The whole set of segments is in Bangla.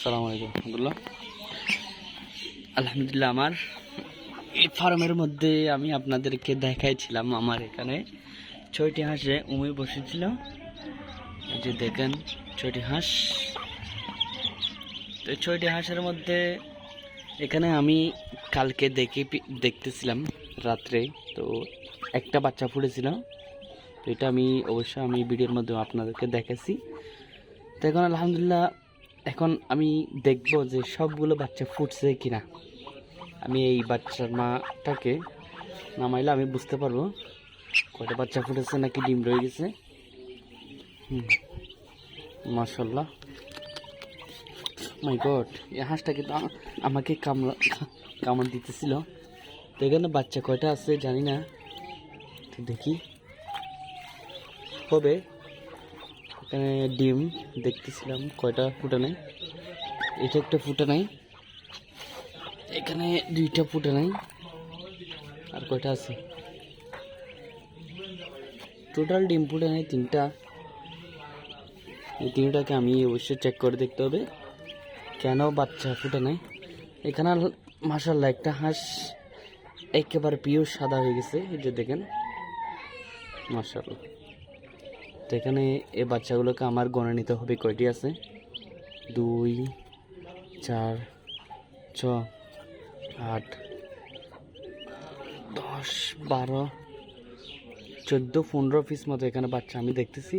সালাম আলাইকুম আলহামদুলিল্লাহ আলহামদুলিল্লাহ আমার এই ফার্মের মধ্যে আমি আপনাদেরকে দেখাইছিলাম আমার এখানে ছয়টি হাঁসে উমে বসেছিল। যে দেখেন ছয়টি হাঁস। তো ছয়টি হাঁসের মধ্যে এখানে আমি কালকে দেখে দেখতেছিলাম রাত্রে। তো একটা বাচ্চা ফুটেছিল। তো এটা আমি অবশ্যই আমি ভিডিওর মাধ্যমে আপনাদেরকে দেখাচ্ছি। তো এখন আলহামদুলিল্লাহ এখন আমি দেখব যে সবগুলো বাচ্চা ফুটছে কিনা। আমি এই বাচ্চার মাটাকে নামাইলে আমি বুঝতে পারব কয়টা বাচ্চা ফুটেছে নাকি ডিম রয়ে গেছে। মাসাল্লাহ মাই গড এই হাঁসটা কিন্তু আমাকে কামড়া কামড় দিতেছিল। তো এখানে বাচ্চা কয়টা আছে জানি না। তো দেখি। হবে এখানে ডিম দেখতেছিলাম, কয়টা ফুটে নাই? এটা একটা ফুটে নাই। এখানে দুইটা ফুটে নাই। আর কয়টা আছে? টোটাল ডিম ফুটে নাই তিনটা। এই তিনটাকে আমি অবশ্যই চেক করে দেখতে হবে, কেন বাচ্চা ফুটে নাই। এখানে মাসাল্লাহ একটা হাঁস একেবারে পিওর সাদা হয়ে গেছে, এই যে দেখেন। মাসাল্লাহ তো এখানে এই বাচ্চাগুলোকে আমার গণে নিতে হবে। কয়টি আছে? দুই, চার, ছ, আট, দশ, বারো, চোদ্দ, পনেরো পিস মতো এখানে বাচ্চা আমি দেখতেছি।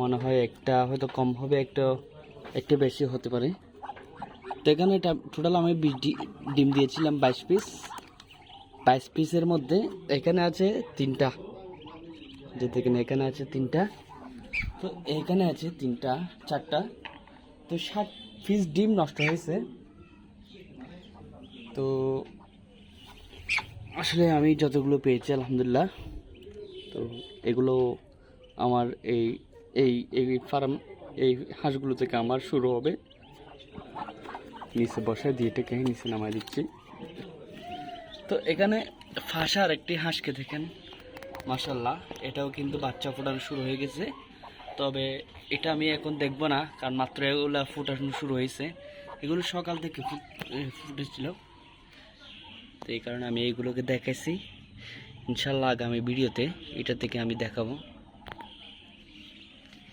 মনে হয় একটা হয়তো কম হবে, একটা, একটু বেশি হতে পারে। তো এখানে টোটাল আমি বিশ ডিম দিয়েছিলাম বাইশ পিস বাইশ পিসের মধ্যে এখানে আছে তিনটা। যে দেখেন, এখানে আছে তিনটা। তো এখানে আছে তিনটা, চারটা। তো ষাট পিস ডিম নষ্ট হয়েছে। তো আসলে আমি যতগুলো পেয়েছি, আলহামদুলিল্লাহ। তো এগুলো আমার এই এই এই ফার্ম, এই হাঁসগুলো থেকে আমার শুরু হবে। নিচে বসায় দিয়ে এটাকে নিচে নামাই দিচ্ছি। তো এখানে ফাঁসার একটি হাঁসকে দেখেন। মাসাল্লাহ এটাও কিন্তু বাচ্চা ফোটানো শুরু হয়ে গেছে। তবে এটা আমি এখন দেখব না, কারণ মাত্র এগুলো ফোটানো শুরু হয়েছে। এগুলো সকাল থেকে ফুটেছিল। তো এই কারণে আমি এইগুলোকে দেখাইছি। ইনশাল্লাহ আগামী ভিডিওতে এটা থেকে আমি দেখাবো।